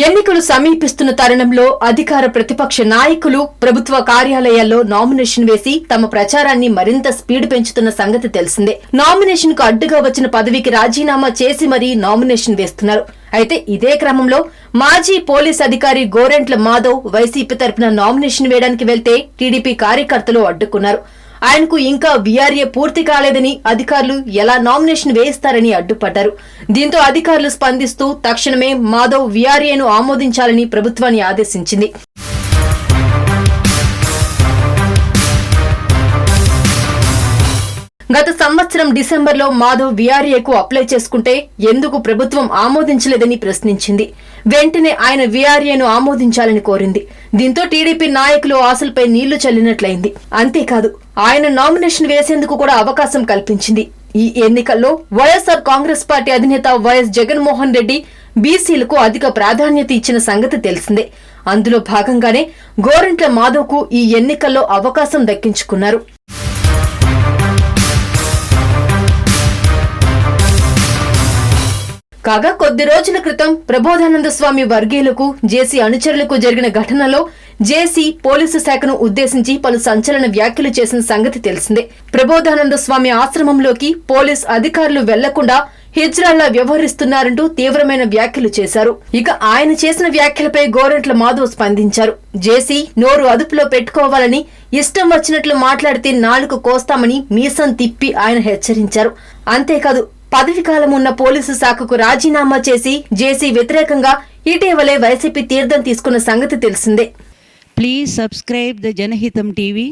ఎన్నికలు సమీపిస్తున్న తరుణంలో అధికార ప్రతిపక్ష నాయకులు ప్రభుత్వ కార్యాలయాల్లో నామినేషన్ వేసి తమ ప్రచారాన్ని మరింత స్పీడ్ పెంచుతున్న సంగతి తెలిసిందే. నామినేషన్కు అడ్డుగా వచ్చిన పదవికి రాజీనామా చేసి మరీ నామినేషన్ వేస్తున్నారు. అయితే ఇదే క్రమంలో మాజీ పోలీస్ అధికారి గోరెంట్ల మాధవ్ వైసీపీ తరపున నామినేషన్ వేయడానికి వెళ్తే టీడీపీ కార్యకర్తలు అడ్డుకున్నారు. ఆయనకు ఇంకా వీఆర్ఏ పూర్తి కాలేదని అధికారులు ఎలా నామినేషన్ వేయిస్తారని అడ్డుపడ్డారు. దీంతో అధికారులు స్పందిస్తూ తక్షణమే మాధవ్ వీఆర్ఏను ఆమోదించాలని ప్రభుత్వాన్ని ఆదేశించింది. గత సంవత్సరం డిసెంబర్లో మాధవ్ వీఆర్ఏకు అప్లై చేసుకుంటే ఎందుకు ప్రభుత్వం ఆమోదించలేదని ప్రశ్నించింది. వెంటనే ఆయన వీఆర్ఏను ఆమోదించాలని కోరింది. దీంతో టీడీపీ నాయకులు ఆశలపై నీళ్ళు చల్లినట్లయింది. అంతేకాదు ఆయన నామినేషన్ వేసేందుకు కూడా అవకాశం కల్పించింది. ఈ ఎన్నికల్లో వైఎస్ఆర్ కాంగ్రెస్ పార్టీ అధినేత వైఎస్ జగన్మోహన్ రెడ్డి బీసీలకు అధిక ప్రాధాన్యత ఇచ్చిన సంగతి తెలిసిందే. అందులో భాగంగానే గోరంట్ల మాధవ్కు ఈ ఎన్నికల్లో అవకాశం దక్కించుకున్నారు. కాగా కొద్ది రోజుల క్రితం ప్రబోధానంద స్వామి వర్గీయులకు జేసీ అనుచరులకు జరిగిన ఘటనలో జేసీ పోలీసు శాఖను ఉద్దేశించి పలు సంచలన వ్యాఖ్యలు చేసిన సంగతి తెలిసిందే. ప్రబోధానంద స్వామి ఆశ్రమంలోకి పోలీస్ అధికారులు వెళ్ళకుండా హిజ్రాల్లా వ్యవహరిస్తున్నారంటూ తీవ్రమైన వ్యాఖ్యలు చేశారు. ఇక ఆయన చేసిన వ్యాఖ్యలపై గోరంట్ల మాధవ్ స్పందించారు. జేసీ నోరు అదుపులో పెట్టుకోవాలని ఇష్టం వచ్చినట్లు మాట్లాడితే నాలుగు కోస్తామని మీసం తిప్పి ఆయన హెచ్చరించారు. అంతేకాదు పదవి కాలం ఉన్న పోలీసు శాఖకు రాజీనామా చేసి జేసీ వ్యతిరేకంగా ఇటీవలే వైసీపీ తీర్థం తీసుకున్న సంగతి తెలిసిందే. Please subscribe the Janahitam TV